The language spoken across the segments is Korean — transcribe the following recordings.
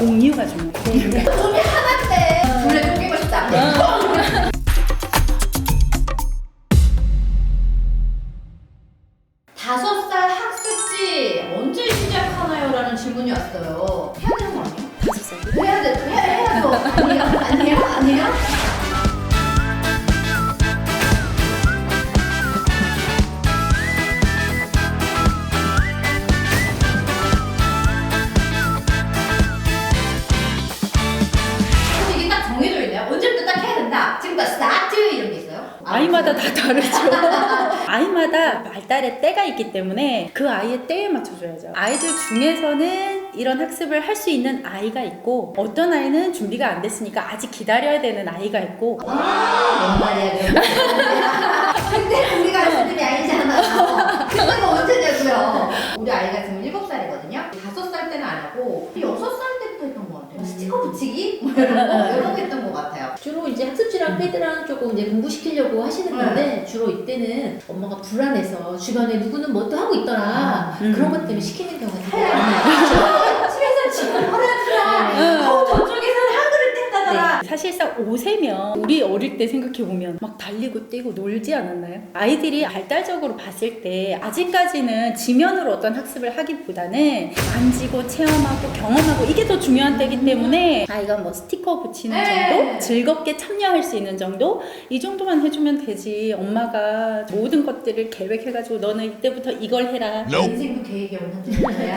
공유가 중요해요. 공유가. 돈이 하나인데 둘에 쫓기고 싶다. 다섯 살 학습지 언제 시작하나요? 라는 질문이 왔어요. 해야 되는 거 아니에요? 다섯 살. 해야 돼. 해, 해야죠. 아니에요? 아니에요? 아니에 아이마다 다 다르죠. 아이마다 발달의 때가 있기 때문에 그 아이의 때에 맞춰줘야죠. 아이들 중에서는 이런 학습을 할 수 있는 아이가 있고 어떤 아이는 준비가 안 됐으니까 아직 기다려야 되는 아이가 있고 아, 뭔 말이야, 그럼. 근데 우리가 수준이 아니잖아요. 그때가 언제냐고요. 우리 아이가 지금 7살이거든요. 5살 때는 안 하고 6살 때부터 했던 것 같아요. 스티커 붙이기? 뭐 이런 거, 이런 거 했던 것 같아요. 주로 학습지랑 패드랑 조금 이제 공부시키려고 하시는 건데 주로 이때는 엄마가 불안해서 주변에 누구는 뭐 또 하고 있더라 음. 그런 것 때문에 시키는 경우가 되게 많아요. 사실상 5세면 우리 어릴 때 생각해보면 막 달리고 뛰고 놀지 않았나요? 아이들이 발달적으로 봤을 때 아직까지는 지면으로 어떤 학습을 하기보다는 만지고 체험하고 경험하고 이게 더 중요한 때이기 때문에 아이가 뭐 스티커 붙이는 네. 정도? 즐겁게 참여할 수 있는 정도? 이 정도만 해주면 되지 엄마가 모든 것들을 계획해가지고 너는 이때부터 이걸 해라 인생도 계획이 없는 거야.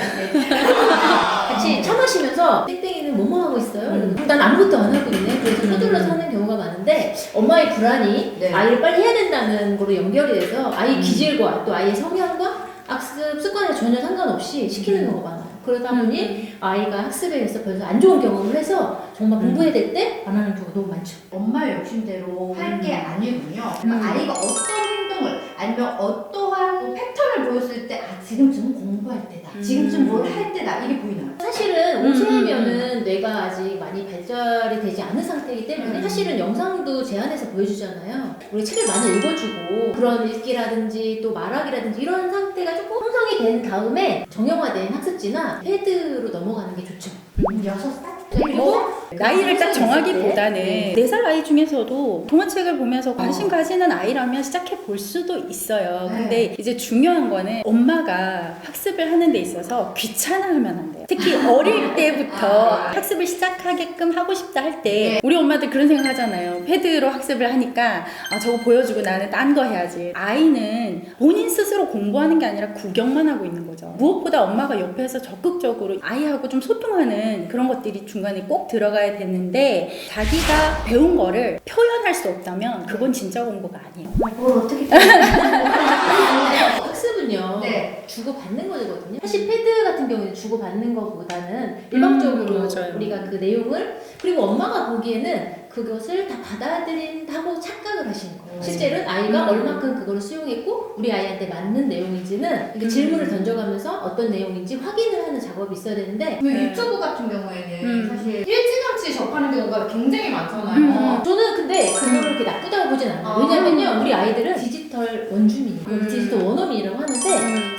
같이 차 마시면서 땡땡이는 뭐뭐 하고 있어요? 음. 난 아무것도 안 하고 있네. 그래서 서둘러서 하는 경우가 많은데 엄마의 불안이 네. 아이를 빨리 해야 된다는 거로 연결이 돼서 아이 음. 기질과 또 아이의 성향과 학습 습관에 전혀 상관없이 시키는 경우가 많아요. 그러다 보니 아이가 학습에 대해서 별로 안 좋은 경험을 해서 정말 공부해야 될 때 안 하는 경우가 너무 많죠. 엄마의 욕심대로 할 게 아니군요. 음. 아이가 어떤 행동을 아니면 어떠한 패턴을 보였을 때 아, 지금쯤 공부할 때다. 음. 지금쯤 뭘 할 때다. 이게 보이나요? 사실은 음, 5세면은 뇌가 아직 많이 발달이 되지 않은 상태이기 때문에 음. 사실은 영상도 제한해서 보여주잖아요. 우리 책을 많이 읽어주고 그런 읽기라든지 또 말하기라든지 이런 상태가 조금 형성이 된 다음에 정형화된 학습지나 패드로 넘어가는 게 좋죠. 여섯 살? 그리고 나이를 딱 정하기보다는 네. 네살 아이 중에서도 동화책을 보면서 관심 가지는 아이라면 시작해 볼 수도 있어요. 네. 근데 이제 중요한 거는 엄마가 학습을 하는 데 있어서 귀찮아하면 안 돼요. 특히 어릴 때부터 학습을 시작하게끔 하고 싶다 할 때 우리 엄마들 그런 생각 하잖아요. 패드로 학습을 하니까 아 저거 보여주고 나는 딴 거 해야지. 아이는 본인 스스로 공부하는 게 아니라 구경만 하고 있는 거죠. 무엇보다 엄마가 옆에서 적극적으로 아이하고 좀 소통하는 그런 것들이 중간에 꼭 들어가야 되는데 자기가 배운 거를 표현할 수 없다면 그건 진짜 공부가 아니에요. 뭘 어떻게 학습은요. 네. 주고 받는 거거든요. 사실 패드 같은 경우는 주고 받는 것보다는 일방적으로 음, 맞아요. 우리가 그 내용을 그리고 엄마가 보기에는 그것을 다 받아들인다고 착각을 하시는 거예요. 음. 실제로는 아이가 음. 얼마큼 그걸 수용했고 우리 아이한테 맞는 내용인지는 이렇게 음. 질문을 던져가면서 어떤 내용인지 확인을 하는 작업이 있어야 되는데 그 네. 유튜브 같은 경우에는 음. 사실 일찌감 치 접하는 경우가 굉장히 많잖아요. 음. 저는 근데 그거를 그렇게 나쁘다고 보진 않아요. 아. 왜냐면요, 우리 아이들은 디지털 원주민이고 음. 디지털 원어민이라고 하는데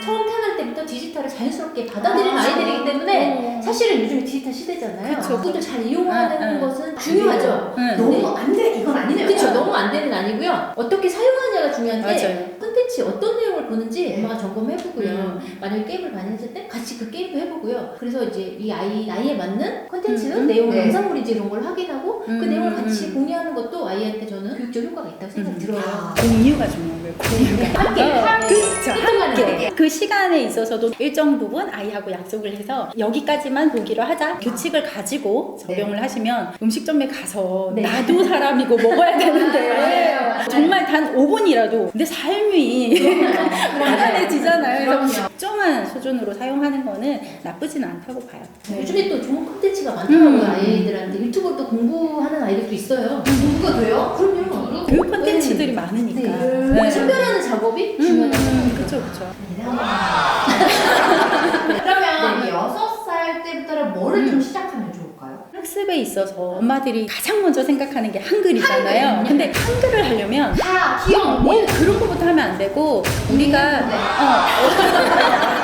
처음 태어날 때부터 디지털을 자연스럽게 받아들이는 아. 아이들이기 때문에 어. 사실은 요즘 디지털 시대잖아요. 그쵸. 그것도 잘 이용하는 아, 아. 것은 중요하죠. 응. 너무 안 돼. 이건 아니네요. 그렇죠. 너무 안 되는 아니고요. 어떻게 사용하냐가 중요한데 맞아요. 콘텐츠 어떤 내용을 보는지 네. 엄마가 점검해보고요. 음. 만약에 게임을 많이 했을 때 같이 그 게임도 해보고요. 그래서 이제 이 아이 나이에 맞는 콘텐츠 음. 내용 네. 영상물인지 이런 걸 확인하고 그 음. 내용을 같이 공유하는 것도 아이한테 저는 교육적 효과가 있다고 생각이 음. 들어요. 아. 공유가 중요한 거예요. 공유가. 함께, 함께. 그 시간에 있어서도 일정 부분 아이하고 약속을 해서 여기까지만 보기로 하자. 규칙을 가지고 적용을 하시면 음식점에 가서 네. 나도 사람이고 먹어야 되는데. 정말 단 5분이라도 내 삶이 수준으로 사용하는 거는 나쁘진 않다고 봐요. 요즘에 또 좋은 콘텐츠가 많더라고요. 음. 아이들한테 유튜브로 또 공부하는 아이들도 있어요. 공부가 돼요? 그럼요. 교육 콘텐츠들이 많으니까. 네. 네. 선별하는 작업이 음, 중요하다고 음, 생각해요. 그쵸, 그쵸. 그러면 네. 여섯 살 때부터는 뭐를 음. 좀 시작하면 좋을까요? 학습에 있어서 엄마들이 가장 먼저 생각하는 게 한글이잖아요. 한글. 근데 한글을 하려면 다 기억 뭐 그런 거부터 하면 안 되고 우리가 네. 어,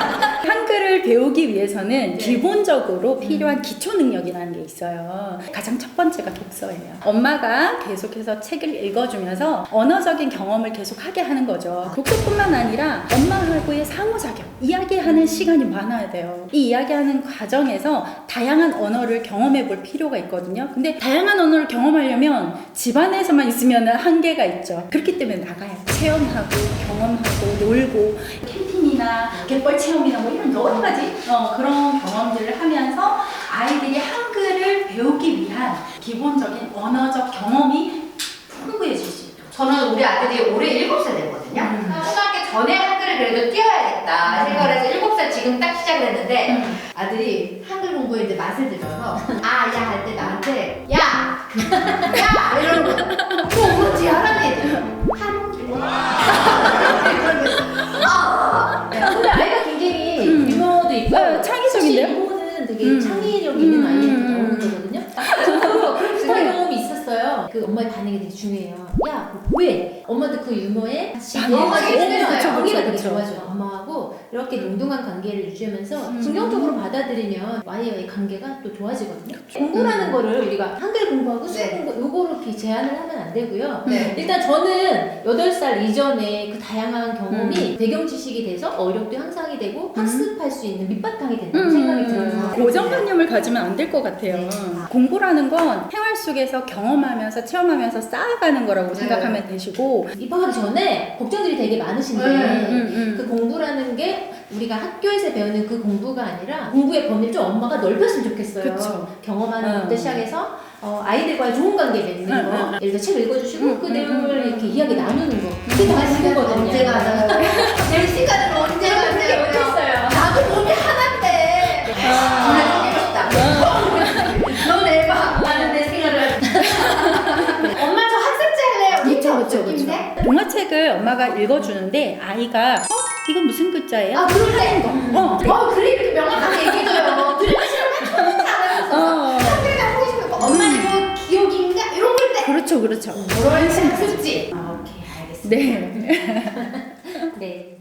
배우기 위해서는 기본적으로 필요한 기초 능력이라는 게 있어요. 가장 첫 번째가 독서예요. 엄마가 계속해서 책을 읽어주면서 언어적인 경험을 계속 하게 하는 거죠. 독서뿐만 아니라 엄마하고의 상호작용, 이야기하는 시간이 많아야 돼요. 이 이야기하는 과정에서 다양한 언어를 경험해 볼 필요가 있거든요. 근데 다양한 언어를 경험하려면 집안에서만 있으면 한계가 있죠. 그렇기 때문에 나가야 돼. 체험하고 경험하고 놀고 캠핑이나 갯벌 체험이나 뭐 이런 여러 가지 어, 그런 경험들을 하면서 아이들이 한글을 배우기 위한 기본적인 언어적 경험이 풍부해질 수 있도록. 저는 우리 아들이 올해 7살 됐거든요. 음. 초등학교 전에 한글을 그래도 띄워야겠다 생각을 해서 7살 지금 딱 시작을 했는데 음. 아들이 한글 공부에 이제 맛을 들어서 아, 야 할 때 나한테 야! 야! 그 엄마의 반응이 되게 중요해요. 야 왜? 엄마도 그 유머에 같이 반응이 어, 되게 중요해요. 관계가 되게 그쵸. 좋아져요. 엄마하고 이렇게 농동한 관계를 유지하면서 음. 긍정적으로 받아들이면 아이와의 관계가 또 좋아지거든요. 공부라는 거를 우리가 한글 공부하고 수학 네. 공부 요거로 이렇게 제한을 하면 안 되고요. 네. 일단 저는 8살 이전에 그 다양한 경험이 음. 배경 지식이 돼서 어력도 향상이 되고 학습할 수 있는 밑바탕이 된다고 생각이 들어서 고정관념을 가지면 안 될 것 같아요. 네. 공부라는 건 생활 속에서 경험하면서 체험하면서 쌓아가는 거라고 네. 생각하면 되시고 입학하기 전에 걱정들이 되게 많으신데 음, 음, 그 공부라는 게 우리가 학교에서 배우는 그 공부가 아니라 공부의 범위를 좀 엄마가 넓혔으면 좋겠어요. 그쵸. 경험하는 음. 것부터 시작해서 어, 아이들과의 좋은 관계 맺는 음, 거 음, 예를 들어 책 읽어주시고 음, 그 음, 내용을 음, 이렇게 음. 이야기 나누는 거 그게 다 시간 공부거든요. 언제 가요? 제 시간은 언제? 못했어요. 나도 몸이 하 엄마가 읽어주는데 아이가 어? 이건 무슨 글자예요? 아 그럴 때. 어. 어 그래 이렇게 명확하게 얘기해줘요. 싫으면. 어. 한글가 하고 싶은 거. 엄마 이거 기억인가? 이런 걸 때. 그렇죠, 그렇죠. 그런 학습지. 아 오케이 알겠습니다. 네. 네.